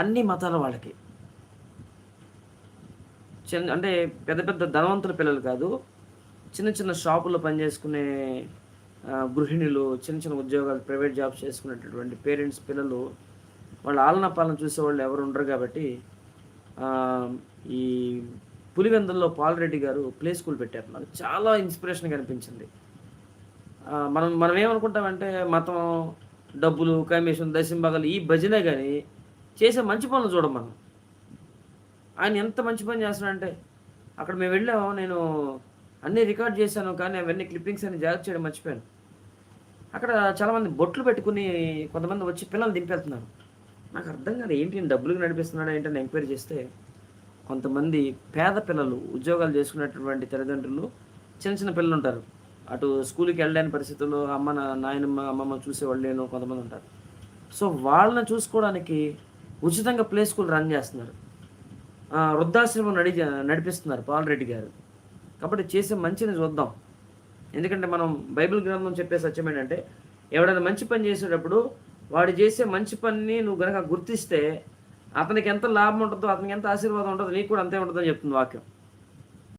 అన్ని మతాల వాళ్ళకి. చిన్న అంటే పెద్ద పెద్ద ధనవంతుల పిల్లలు కాదు చిన్న చిన్న షాపుల్లో పనిచేసుకునే గృహిణులు చిన్న చిన్న ఉద్యోగాలు ప్రైవేట్ జాబ్స్ చేసుకునేటటువంటి పేరెంట్స్ పిల్లలు వాళ్ళ ఆలన పాలన చూసేవాళ్ళు ఎవరు ఉండరు కాబట్టి ఈ పులివెందుల్లో పాలరెడ్డి గారు ప్లే స్కూల్ పెట్టారు. నాకు చాలా ఇన్స్పిరేషన్గా అనిపించింది మనం మనం ఏమనుకుంటామంటే మతం డబ్బులు కమిషన్ దశంభాగాలు ఈ భజనే కానీ చేసే మంచి పనులు చూడం మనం. ఆయన ఎంత మంచి పని చేస్తున్నాడంటే అక్కడ మేము వెళ్ళాము నేను అన్నీ రికార్డ్ చేశాను కానీ అవన్నీ క్లిప్పింగ్స్ అన్ని జాగ్రత్త చేయడం మర్చిపోయాను. అక్కడ చాలామంది బొట్లు పెట్టుకుని కొంతమంది వచ్చి పిల్లలు దింపేస్తున్నారు. నాకు అర్థం కాదు ఏంటి డబ్బులుగా డబ్బులకు నడిపిస్తున్నాడా ఏంటని ఎంక్వైరీ చేస్తే కొంతమంది పేద పిల్లలు ఉద్యోగాలు చేసుకునేటటువంటి తల్లిదండ్రులు చిన్న చిన్న పిల్లలు ఉంటారు. అటు స్కూల్కి వెళ్ళలేని పరిస్థితుల్లో అమ్మ నాయనమ్మ అమ్మమ్మ చూసేవాళ్ళు లేను కొంతమంది ఉంటారు. సో వాళ్ళని చూసుకోవడానికి ఉచితంగా ప్లే స్కూల్ రన్ చేస్తున్నారు. వృద్ధాశ్రమం నడి నడిపిస్తున్నారు పాలరెడ్డి గారు. కాబట్టి చేసే మంచిని చూద్దాం. ఎందుకంటే మనం బైబిల్ గ్రంథం చెప్పే సత్యం ఏంటంటే ఎవడైనా మంచి పని చేసేటప్పుడు వాడు చేసే మంచి పనిని నువ్వు గనక గుర్తిస్తే అతనికి ఎంత లాభం ఉంటుందో అతనికి ఎంత ఆశీర్వాదం ఉంటుందో నీకు కూడా అంతే ఉంటుందని చెప్తుంది వాక్యం.